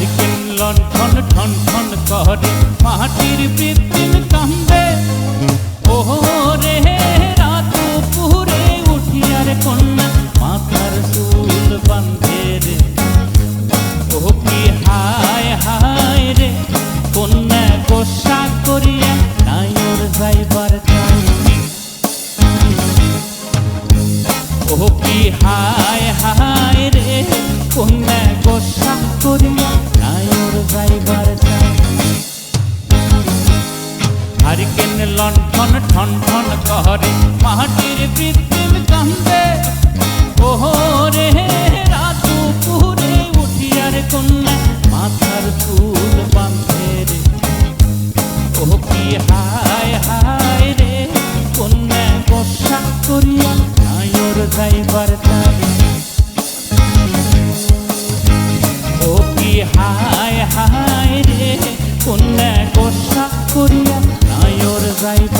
Hurricane লণ্ঠন ঠন ঠন করে। মাটির বৃদ্ধিন কান্দে। ওহো রে, রাত পুরে উঠিয়ার কন্যা, মাথার চুল বান্ধে রে। ও কি হায় হায় রে, কন্যা গোসা করিয়া নাইর যাইবার চাই ও কি হায় হায় লণ্ঠন ঠন ঠন করে মাটির কৃত্রিম কান্দে। ওহো রে রাতু পুরে উঠিয়ার কন্যা মাথার চুল বাঁধে রে। ও কি হায় হায় রে, কন্যা বর্ষা করিয়া নায়র যাইবার চাই ও কি হায় হায় রে, কন্যা গোসা করিয়া নায়র যাইবার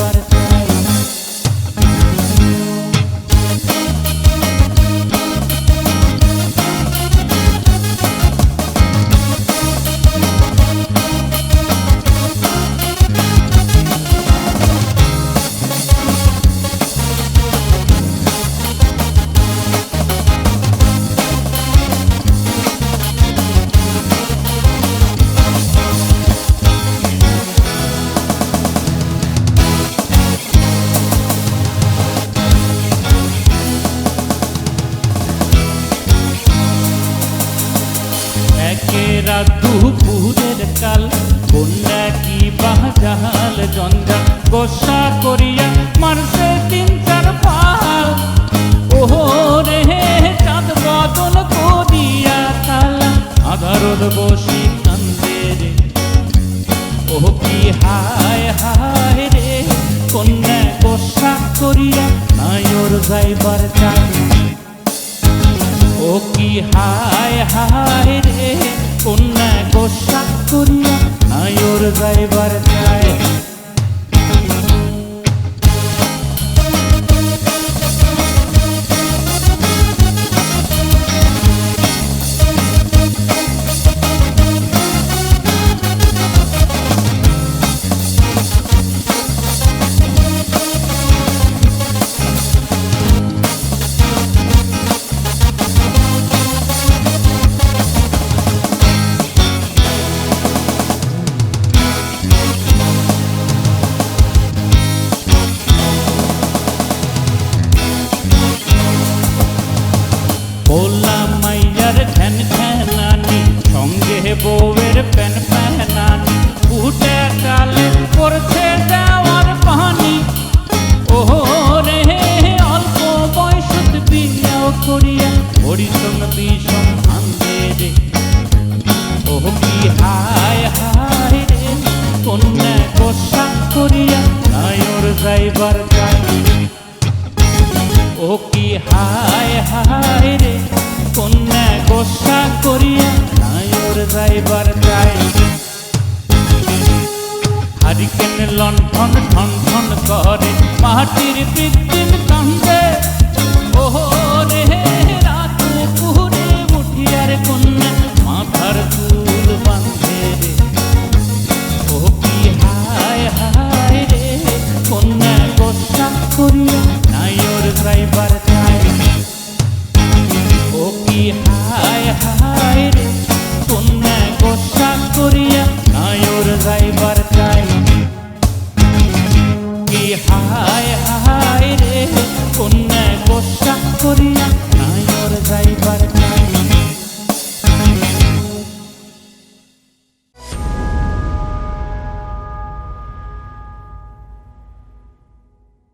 দুপুরের কাল কন্যা কি বাজাল জঞ্জাল গোসা করিয়া মারছে তিন চার পাল। ওহো রে চাঁদ বদন করিয়া তালা। আধারদ বসি কান্দে রে। ও কি হায় হায় রে, কন্যা গোসা করিয়া নায়র যাইবার চাই ও কি হায় হায় রে কন্যা গোসা করিয়া নায়র যাইবার ও কি হায় হায় রে, কন্যা গোসা করিয়া নায়র যাইবার যায়। হারিকেন লণ্ঠন ঠন ঠন করে, মাটির পিতিন কান্দে। ওহ রে, রাত পুরে উঠিয়ার কন্যা ড্রাইভার চাই ও কি হায় হায় রে কোন করিয়া নায়র ড্রাইভার